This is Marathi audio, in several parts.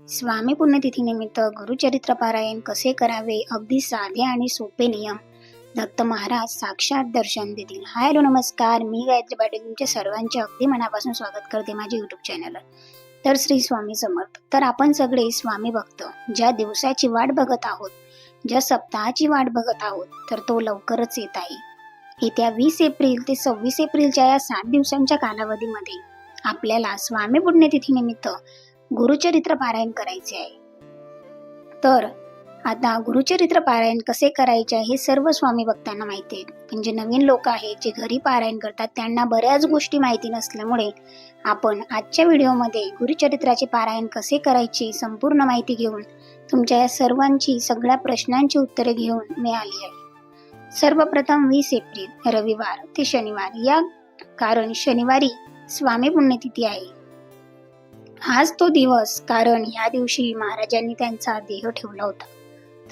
स्वामी पुण्यतिथीनिमित्त गुरुचरित्र पारायण कसे करावे? अगदी साधे आणि सोपे नियम. दत्त महाराज साक्षात दर्शन देतील. हाय हॅलो नमस्कार. मी गायत्री पाटील. तुमच्या सर्वांचे अगदी मनापासून स्वागत करते माझ्या युट्यूब चॅनलवर तर श्री स्वामी समर्थ. तर आपण सगळे स्वामी भक्त ज्या दिवसाची वाट बघत आहोत ज्या सप्ताहाची वाट बघत आहोत तर तो लवकरच येत आहे. येत्या वीस एप्रिल ते सव्वीस एप्रिलच्या या सात दिवसांच्या कालावधीमध्ये आपल्याला स्वामी पुण्यतिथीनिमित्त गुरुचरित्र पारायण करायचे आहे. तर आता गुरुचरित्र पारायण कसे करायचे आहे हे सर्व स्वामी भक्तांना माहिती आहे. पण जे नवीन लोक आहेत जे घरी पारायण करतात त्यांना बऱ्याच गोष्टी माहिती नसल्यामुळे आपण आजच्या व्हिडिओमध्ये गुरुचरित्राचे पारायण कसे करायचे संपूर्ण माहिती घेऊन तुमच्या या सर्वांची सगळ्या प्रश्नांची उत्तरे घेऊन मी आली आहे. सर्वप्रथम वीस एप्रिल रविवार ते शनिवार. या कारण शनिवारी स्वामी पुण्यतिथी आहे. हाच तो दिवस कारण या दिवशी महाराजांनी त्यांचा देह ठेवला होता.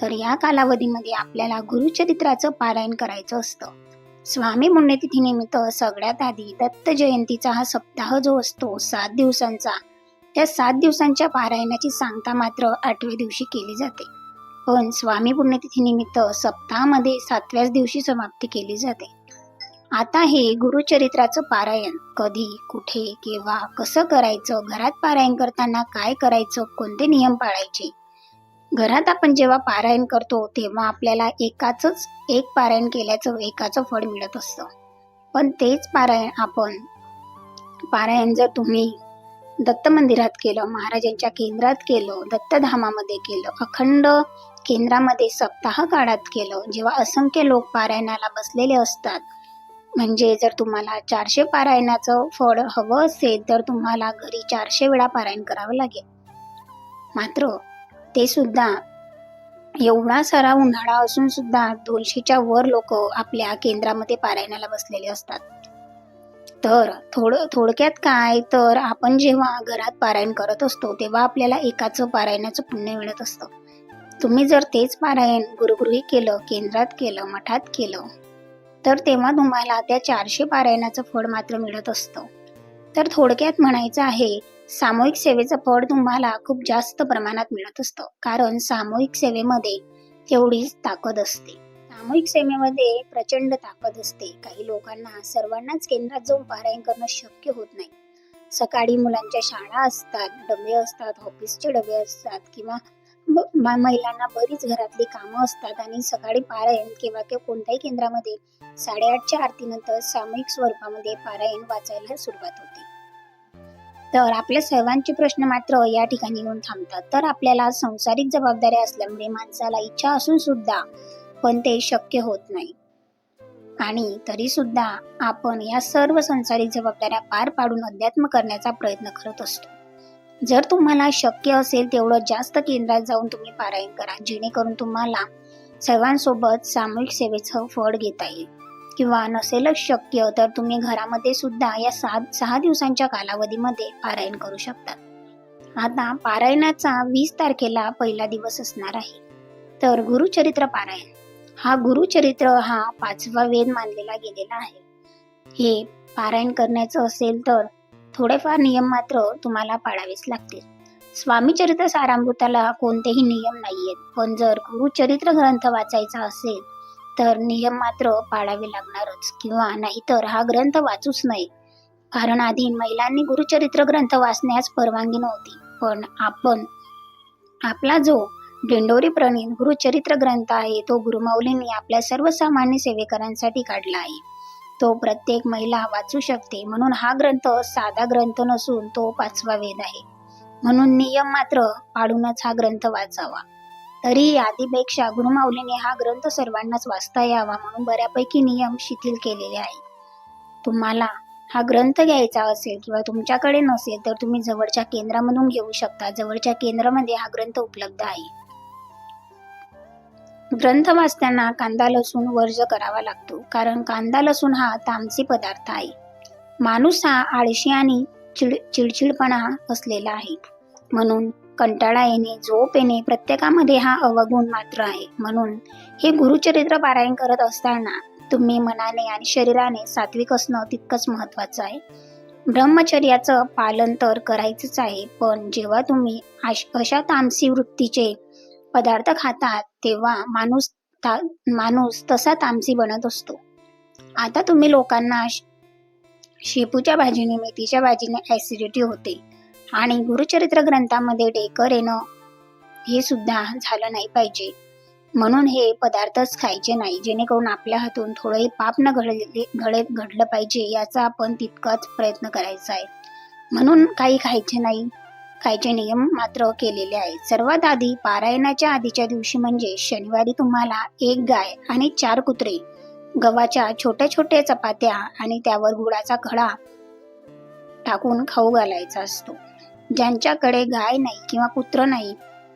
तर या कालावधीमध्ये आपल्याला गुरुचरित्राचं पारायण करायचं असतं. स्वामी पुण्यतिथीनिमित्त सगळ्यात आधी दत्त जयंतीचा हा सप्ताह जो असतो सात दिवसांचा त्या सात दिवसांच्या पारायणाची सांगता मात्र आठव्या दिवशी केली जाते. पण स्वामी पुण्यतिथीनिमित्त सप्ताहामध्ये सातव्याच दिवशी समाप्ती केली जाते. आता हे गुरुचरित्राचं पारायण. कधी कुठे केव्हा कसं करायचं घरात पारायण करताना काय करायचं कोणते नियम पाळायचे? घरात आपण जेव्हा पारायण करतो तेव्हा आपल्याला एकाच एक पारायण केल्याचं एकाचं फळ मिळत असतं. पण तेच पारायण आपण पारायण जर तुम्ही दत्त मंदिरात केलं महाराजांच्या केंद्रात केलं दत्तधामामध्ये केलं अखंड केंद्रामध्ये सप्ताह काळात केलं जेव्हा असंख्य लोक पारायणाला बसलेले असतात म्हणजे जर तुम्हाला चारशे पारायणाचं फळ हवं असेल तर तुम्हाला घरी चारशे वेळा पारायण करावं लागेल. मात्र ते सुद्धा एवढा सारा उन्हाळा असून सुद्धा दोनशेच्या वर लोक आपल्या केंद्रामध्ये पारायणाला बसलेले असतात. तर थोडं थोडक्यात काय? तर आपण जेव्हा घरात पारायण करत असतो तेव्हा आपल्याला एकाचं पारायणाचं पुण्य मिळत असतं. तुम्ही जर तेच पारायण गुरुगृही केलं केंद्रात केलं मठात केलं तर तेव्हा तुम्हाला त्या चारशे पारायणाचं फळ मात्र मिळत असतं. तर थोडक्यात म्हणायचं आहे सामूहिक सेवेचं फळ तुम्हाला खूप जास्त प्रमाणात मिळत असतं कारण सामूहिक सेवेमध्ये तेवढीच ताकद असते. सामूहिक सेवेमध्ये प्रचंड ताकद असते. काही लोकांना सर्वांनाच केंद्रात जाऊन पारायण करणं शक्य होत नाही. सकाळी मुलांच्या शाळा असतात डबे असतात ऑफिसचे डबे असतात किंवा महिलांना बरीच घरातली कामं असतात आणि सकाळी पारायण किंवा कोणत्याही केंद्रामध्ये साडेआठच्या आरतीनंतर सामूहिक स्वरूपामध्ये पारायण वाचायला सुरुवात होते. तर आपल्या सर्वांचे प्रश्न मात्र या ठिकाणी येऊन थांबतात. तर आपल्याला संसारिक जबाबदाऱ्या असल्यामुळे माणसाला इच्छा असून सुद्धा पण ते शक्य होत नाही. आणि तरी सुद्धा आपण या सर्व संसारिक जबाबदाऱ्या पार पाडून अध्यात्म करण्याचा प्रयत्न करत असतो. जर तुम्हाला शक्य असेल तेवढं जास्त केंद्रात जाऊन तुम्ही पारायण करा जेणेकरून तुम्हाला सर्वांसोबत सामूहिक सेवेचं फळ घेता येईल. किंवा नसेलच शक्य तर तुम्ही घरामध्ये सुद्धा या सात सहा दिवसांच्या कालावधीमध्ये पारायण करू शकता. आता पारायणाचा वीस तारखेला पहिला दिवस असणार आहे. तर गुरुचरित्र पारायण. हा गुरुचरित्र हा पाचवा वेद मानलेला गेलेला आहे. हे पारायण करण्याचं असेल तर थोडेफार नियम मात्र तुम्हाला पाळावेच लागतील. स्वामीचरित्र सारामृताला कोणतेही नियम नाहीयेत. पण जर गुरुचरित्र ग्रंथ वाचायचा असेल तर नियम मात्र पाळावे लागणारच. किंवा नाहीतर हा ग्रंथ वाचूच नये. कारण आधी महिलांनी गुरुचरित्र ग्रंथ वाचण्यास परवानगी नव्हती. पण आपण आपला जो दिंडोरी प्रणीत गुरुचरित्र ग्रंथ आहे तो गुरुमाऊलींनी आपल्या सर्वसामान्य सेवेकरांसाठी काढला आहे. तो प्रत्येक महिला वाचू शकते. म्हणून हा ग्रंथ साधा ग्रंथ नसून तो पाचवा वेद आहे. म्हणून नियम मात्र पाडूनच हा ग्रंथ वाचावा. तरी आधीपेक्षा गुरुमाऊलीने हा ग्रंथ सर्वांनाच वाचता यावा म्हणून बऱ्यापैकी नियम शिथिल केलेले आहेत. तुम्हाला हा ग्रंथ घ्यायचा असेल किंवा तुमच्याकडे नसेल तर तुम्ही जवळच्या केंद्रामधून घेऊ शकता. जवळच्या केंद्रामध्ये हा ग्रंथ उपलब्ध आहे. ग्रंथ वाचताना कांदा लसूण वर्ज करावा लागतो कारण कांदा लसूण हा तामसी पदार्थ आहे. माणूस हा आळशी आणि चिड चिडचिडपणा असलेला आहे. म्हणून कंटाळा येणे झोप येणे प्रत्येकामध्ये हा अवगुण मात्र आहे. म्हणून हे गुरुचरित्र पारायण करत असताना तुम्ही मनाने आणि शरीराने सात्विक असणं तितकंच महत्वाचं आहे. ब्रह्मचर्याचं पालन तर करायचंच आहे पण जेव्हा तुम्ही आश अशा तामसी वृत्तीचे पदार्थ खातात तेव्हा माणूस ता माणूस तसा तामसी बनत असतो. आता तुम्ही लोकांना शेपूच्या भाजीने मेथीच्या भाजीने ॲसिडिटी होते. आणि गुरुचरित्र ग्रंथामध्ये डेकर येणं हे सुद्धा झालं नाही पाहिजे. म्हणून हे पदार्थच खायचे नाही. जेणेकरून आपल्या हातून थोडंही पाप न घडले घडे घडलं पाहिजे याचा आपण तितकाच प्रयत्न करायचा आहे. म्हणून काही खायचे नाही. खायचे नियम मात्र केलेले आहेत. सर्वात आधी पारायणाच्या आधीच्या दिवशी म्हणजे शनिवारी तुम्हाला एक गाय आणि चार कुत्रे गव्हाच्या छोट्या छोट्या चपात्या आणि त्यावर गुळाचा खडा टाकून खाऊ घालायचा असतो. ज्यांच्याकडे गाय नाही किंवा कुत्र नाही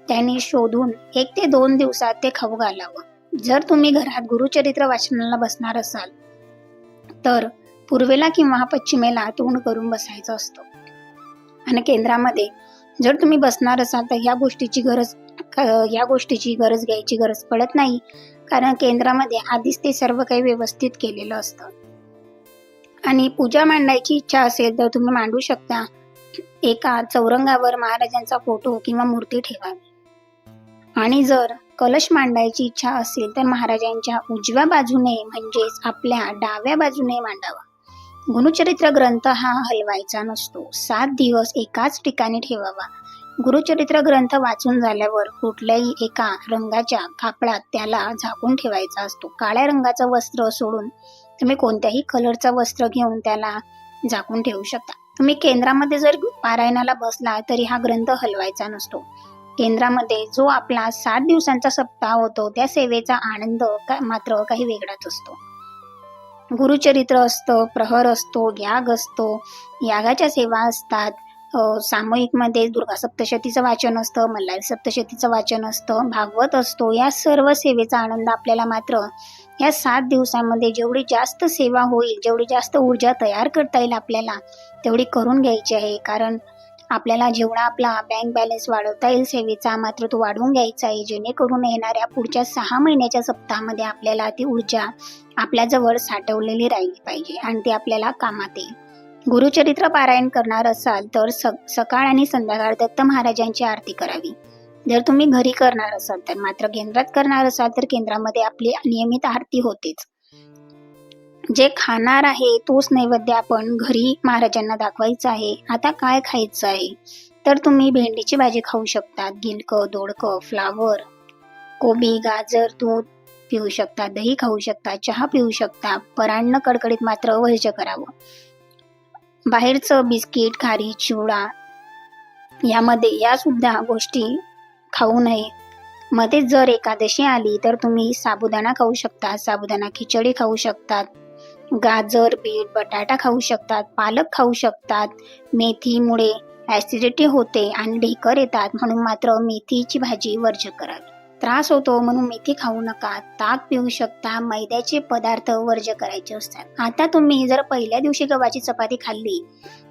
त्यांनी शोधून एक ते दोन दिवसात ते खाऊ घालावं. जर तुम्ही घरात गुरुचरित्र वाचनाला बसणार असाल तर पूर्वेला किंवा पश्चिमेला तोंड करून बसायचं असतं. आणि केंद्रामध्ये जर तुम्ही बसणार असाल तर ह्या गोष्टीची गरज या गोष्टीची गरज घ्यायची गरज पडत नाही. कारण केंद्रामध्ये आधीच ते सर्व काही व्यवस्थित केलेलं असतं. आणि पूजा मांडायची इच्छा असेल तर तुम्ही मांडू शकता. एका चौरंगावर महाराजांचा फोटो किंवा मूर्ती ठेवावी. आणि जर कलश मांडायची इच्छा असेल तर महाराजांच्या उजव्या बाजूने म्हणजेच आपल्या डाव्या बाजूने मांडावा. गुरुचरित्र ग्रंथ हा हलवायचा नसतो. सात दिवस एकाच ठिकाणी ठेवावा. गुरुचरित्र ग्रंथ वाचून झाल्यावर कुठल्याही एका रंगाच्या कापडात त्याला झाकून ठेवायचा असतो. काळ्या रंगाचं वस्त्र सोडून तुम्ही कोणत्याही कलरचं वस्त्र घेऊन त्याला झाकून ठेवू शकता. तुम्ही केंद्रामध्ये जर पारायणाला बसला तरी हा ग्रंथ हलवायचा नसतो. केंद्रामध्ये जो आपला सात दिवसांचा सप्ताह होतो त्या सेवेचा आनंद का- मात्र काही वेगळाच असतो. गुरुचरित्र असतं प्रहर असतो याग असतो. यागाच्या सेवा असतात. सामूहिकमध्ये दुर्गा सप्तशतीचं वाचन असतं मल्हारी सप्तशतीचं वाचन असतं भागवत असतो. या सर्व सेवेचा आनंद आपल्याला मात्र या सात दिवसांमध्ये जेवढी जास्त सेवा होईल जेवढी जास्त ऊर्जा तयार करता येईल आपल्याला तेवढी करून घ्यायची आहे. कारण आपल्याला जेवढा आपला बँक बॅलन्स वाढवता येईल सेवेचा मात्र तो वाढवून घ्यायचा आहे. जेणेकरून येणाऱ्या पुढच्या सहा महिन्याच्या सप्ताहामध्ये आपल्याला ती ऊर्जा आपल्याजवळ साठवलेली राहिली पाहिजे आणि ती आपल्याला कामात येईल. गुरुचरित्र पारायण करणार असाल तर स सकाळ आणि संध्याकाळ दत्त महाराजांची आरती करावी. जर तुम्ही घरी करणार असाल तर मात्र केंद्रात करणार असाल तर केंद्रामध्ये आपली नियमित आरती होतेच. जे खाणार आहे तोच नैवेद्य आपण घरी महाराजांना दाखवायचा आहे. आता काय खायचं आहे? तर तुम्ही भेंडीची भाजी खाऊ शकतात गिलकं दोडकं फ्लावर कोबी गाजर दूध पिऊ शकता दही खाऊ शकता चहा पिऊ शकता परान्न कडकडीत मात्र वर्ज्य करावं. बाहेरचं बिस्किट खारी चिवडा यामध्ये या सुद्धा गोष्टी खाऊ नये. मध्ये जर एकादशी आली तर तुम्ही साबुदाणा खाऊ शकता साबुदाणा खिचडी खाऊ शकतात. गाजर बीट बटाटा खाऊ शकतात पालक खाऊ शकतात. मेथीमुळे ॲसिडिटी होते आणि ढेकर येतात म्हणून मात्र मेथीची भाजी वर्ज्य करावी. त्रास होतो म्हणून मेथी खाऊ नका. ताक पिऊ शकता मैद्याचे पदार्थ वर्ज्य करायचे असतात. आता तुम्ही जर पहिल्या दिवशी गव्हाची चपाती खाल्ली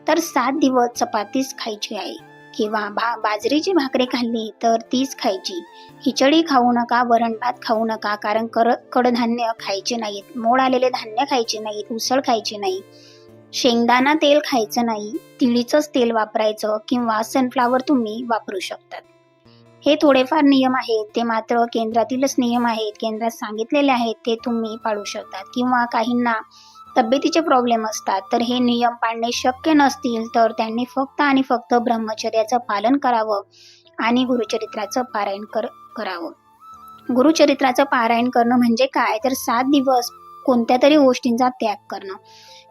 तर सात दिवस चपातीच खायची आहे. किंवा भा बाजरीची भाकरी खाल्ली तर तीच खायची. खिचडी खाऊ नका वरण भात खाऊ नका कारण कर कडधान्य खायचे नाहीत. मोड आलेले धान्य खायचे नाहीत उसळ खायचे नाही. शेंगदाणा तेल खायचं नाही तिळीचंच तेल वापरायचं किंवा सनफ्लावर तुम्ही वापरू शकतात. हे थोडेफार नियम आहेत ते मात्र केंद्रातीलच नियम आहेत. केंद्रात सांगितलेले आहेत ते तुम्ही पाळू शकतात किंवा काहींना तब्येतीचे प्रॉब्लेम असतात. तर हे नियम पाळणे शक्य नसतील तर त्यांनी फक्त आणि फक्त ब्रह्मचर्याचं पालन करावं आणि गुरुचरित्राचं पारायण कर करावं. गुरुचरित्राचं पारायण करणं म्हणजे काय? तर सात दिवस कोणत्या तरी गोष्टींचा त्याग करणं.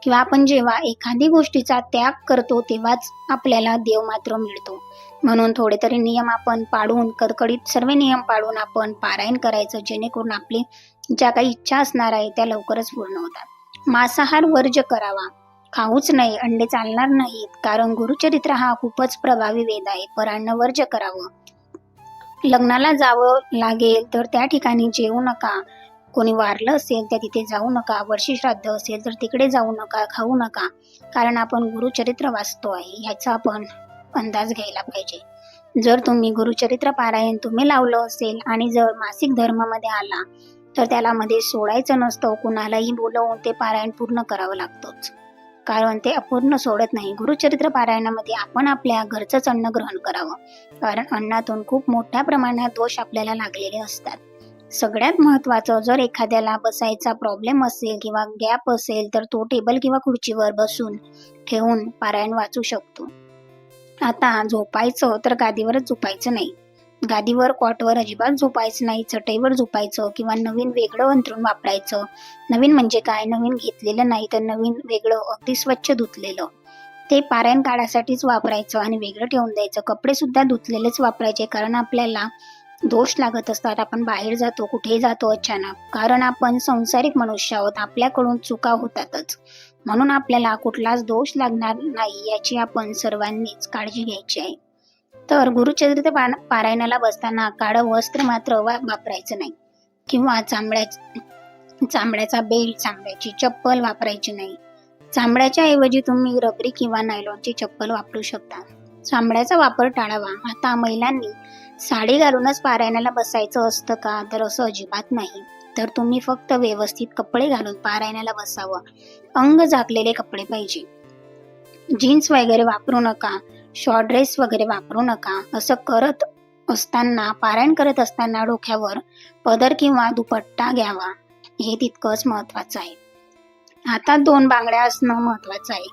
किंवा आपण जेव्हा एखादी गोष्टीचा त्याग करतो तेव्हाच आपल्याला देव मात्र मिळतो. म्हणून थोडे तरी नियम आपण पाळून कडकडीत सर्व नियम पाळून आपण पारायण करायचं जेणेकरून आपली ज्या काही इच्छा असणार आहे त्या लवकरच पूर्ण होतात. मांसाहार वर्ज्य करावा. खाऊच नाही अंडे चालणार नाहीत कारण गुरुचरित्र हा खूपच प्रभावी वेद आहे. परांना वर्ज्य करावं. लग्नाला जावं लागेल तर त्या ठिकाणी जेवू नका. कोणी वारलं असेल तर तिथे जाऊ नका. वर्षी श्राद्ध असेल तर तिकडे जाऊ नका खाऊ नका. कारण आपण गुरुचरित्र वाचतो आहे ह्याचा आपण अंदाज घ्यायला पाहिजे. जर तुम्ही गुरुचरित्र पारायण तुम्ही लावलं असेल आणि जर मासिक धर्मामध्ये आला तर त्याला मध्ये सोडायचं नसतं. कुणालाही बोलवून ते पारायण पूर्ण करावं लागतंच. कारण ते अपूर्ण सोडत नाही. गुरुचरित्र पारायणामध्ये आपण आपल्या घरचंच अन्न ग्रहण करावं. कारण अन्नातून खूप मोठ्या प्रमाणात दोष आपल्याला लागलेले असतात. सगळ्यात महत्त्वाचं जर एखाद्याला बसायचा प्रॉब्लेम असेल किंवा गॅप असेल तर तो टेबल किंवा खुर्चीवर बसून ठेवून पारायण वाचू शकतो. आता झोपायचं तर गादीवरच झोपायचं नाही. गादीवर कॉटवर अजिबात झोपायचं नाही. चटईवर झोपायचं किंवा नवीन वेगळं अंथरूण वापरायचं. नवीन म्हणजे काय? नवीन घेतलेलं नाही तर नवीन वेगळं अगदी स्वच्छ धुतलेलं. ते पारायण काळासाठीच वापरायचं आणि वेगळं ठेवून द्यायचं. कपडे सुद्धा धुतलेलेच वापरायचे कारण आपल्याला दोष लागत असतात. आपण बाहेर जातो कुठे जातो अचानक. कारण आपण संसारिक मनुष्य आहोत. आपल्याकडून चुका होतातच. म्हणून आपल्याला कुठलाच दोष लागणार नाही याची आपण सर्वांनीच काळजी घ्यायची आहे. तर गुरुचरित्र पारायणाला बसताना काळं वस्त्र मात्र वा वापरायचं नाही. किंवा चांबड्या चांबड्याचा बेल्ट चांबड्याची चप्पल वापरायची नाही. चांबड्याच्या ऐवजी तुम्ही रबरी किंवा नायलॉनची चप्पल वापरू शकता. चांबड्याचा वापर टाळावा. आता महिलांनी साडी घालूनच पारायणाला बसायचं असतं का? तर असं अजिबात नाही. तर तुम्ही फक्त व्यवस्थित कपडे घालून पारायणाला बसावं. अंग झाकलेले कपडे पाहिजे. जीन्स वगैरे वापरू नका. शॉर्ट ड्रेस वगैरे वापरू नका. असं करत असताना पारायण करत असताना डोक्यावर पदर किंवा दुपट्टा घ्यावा. हे तितकंच महत्वाचं आहे. हातात दोन बांगड्या असणं महत्वाचं आहे.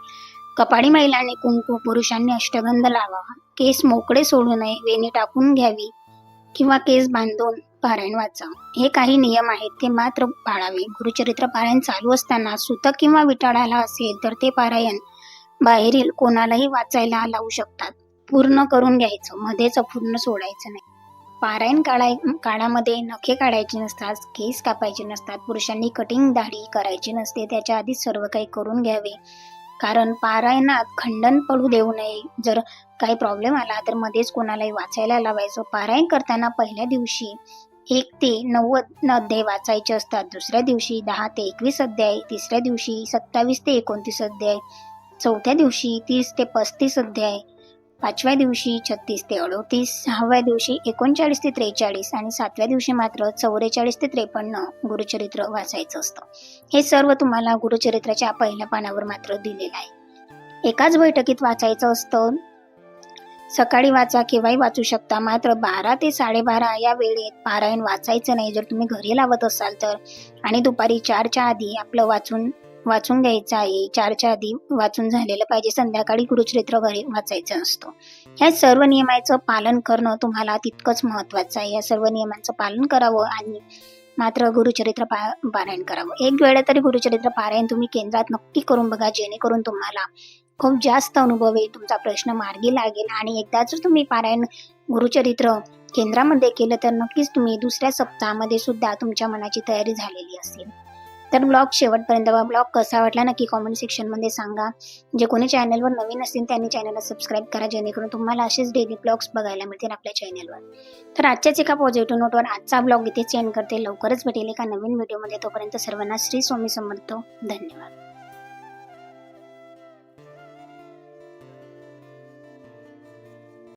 कपाडी महिलांनी कुंकू पुरुषांनी अष्टगंध लावा. केस मोकळे सोडू नये वेणी टाकून घ्यावी किंवा केस बांधून पारायण वाचा. हे काही नियम आहेत ते मात्र पाळावे. गुरुचरित्र पारायण चालू असताना सुतक किंवा विटाळाला असेल तर ते पारायण बाहेरील कोणालाही वाचायला लावू शकतात. पूर्ण करून घ्यायचं मध्येच पूर्ण सोडायचं नाही. पारायण काळाय काळामध्ये नखे काढायचे नसतात केस कापायचे नसतात पुरुषांनी कटिंग दाढी करायची नसते त्याच्या आधीच सर्व काही करून घ्यावे. कारण पारायणात खंडन पडू देऊ नये. जर काही प्रॉब्लेम आला तर मध्येच कोणालाही वाचायला लावायचं. पारायण करताना पहिल्या दिवशी एक ते नव्वद अध्याय वाचायचे असतात. दुसऱ्या दिवशी दहा ते एकवीस अध्याय तिसऱ्या दिवशी सत्तावीस ते एकोणतीस अध्याय. चौथ्या दिवशी तीस ते पस्तीस अध्याय पाचव्या दिवशी छत्तीस ते अडोतीस सहाव्या दिवशी एकोणचाळीस ते त्रेचाळीस आणि सातव्या दिवशी मात्र चौवेचाळीस ते त्रेपन्न गुरुचरित्र वाचायचं असतं. हे सर्व तुम्हाला गुरुचरित्राच्या पहिल्या पानावर मात्र दिलेलं आहे. एकाच बैठकीत वाचायचं असतं सकाळी वाचा केव्हाही वाचू शकता मात्र बारा ते साडेबारा या वेळेत पारायण वाचायचं नाही. जर तुम्ही घरी लावत असाल तर. आणि दुपारी चारच्या आधी आपलं वाचून वाचून घ्यायचं आहे. चारच्या आधी वाचून झालेलं पाहिजे. संध्याकाळी गुरुचरित्र घरी वाचायचं असतं. या सर्व नियमाचं पालन करणं तुम्हाला तितकंच महत्वाचं आहे. या सर्व नियमांचं पालन करावं आणि मात्र गुरुचरित्र पा पारायण करावं. एक वेळा तरी गुरुचरित्र पारायण तुम्ही केंद्रात नक्की करून बघा. जेणेकरून तुम्हाला खूप जास्त अनुभव येईल. तुमचा प्रश्न मार्गी लागेल आणि एकदा जर तुम्ही पारायण गुरुचरित्र केंद्रामध्ये केलं तर नक्कीच तुम्ही दुसऱ्या सप्ताहामध्ये सुद्धा तुमच्या मनाची तयारी झालेली असेल. तर ब्लॉग शेवटपर्यंत बघा. ब्लॉग कसा वाटला नक्की कॉमेंट सेक्शनमध्ये सांगा. जे कोणी चॅनलवर नवीन असतील त्यांनी चॅनलला सबस्क्राईब करा जेणेकरून तुम्हाला असेच डेली ब्लॉग्स बघायला मिळतील आपल्या चॅनलवर तर आजच्याच एका पॉझिटिव्ह नोटवर आजचा ब्लॉग इथेच एंड करते. लवकरच भेटेल एका नवीन व्हिडिओमध्ये तोपर्यंत सर्वांना श्री स्वामी समर्थ. धन्यवाद.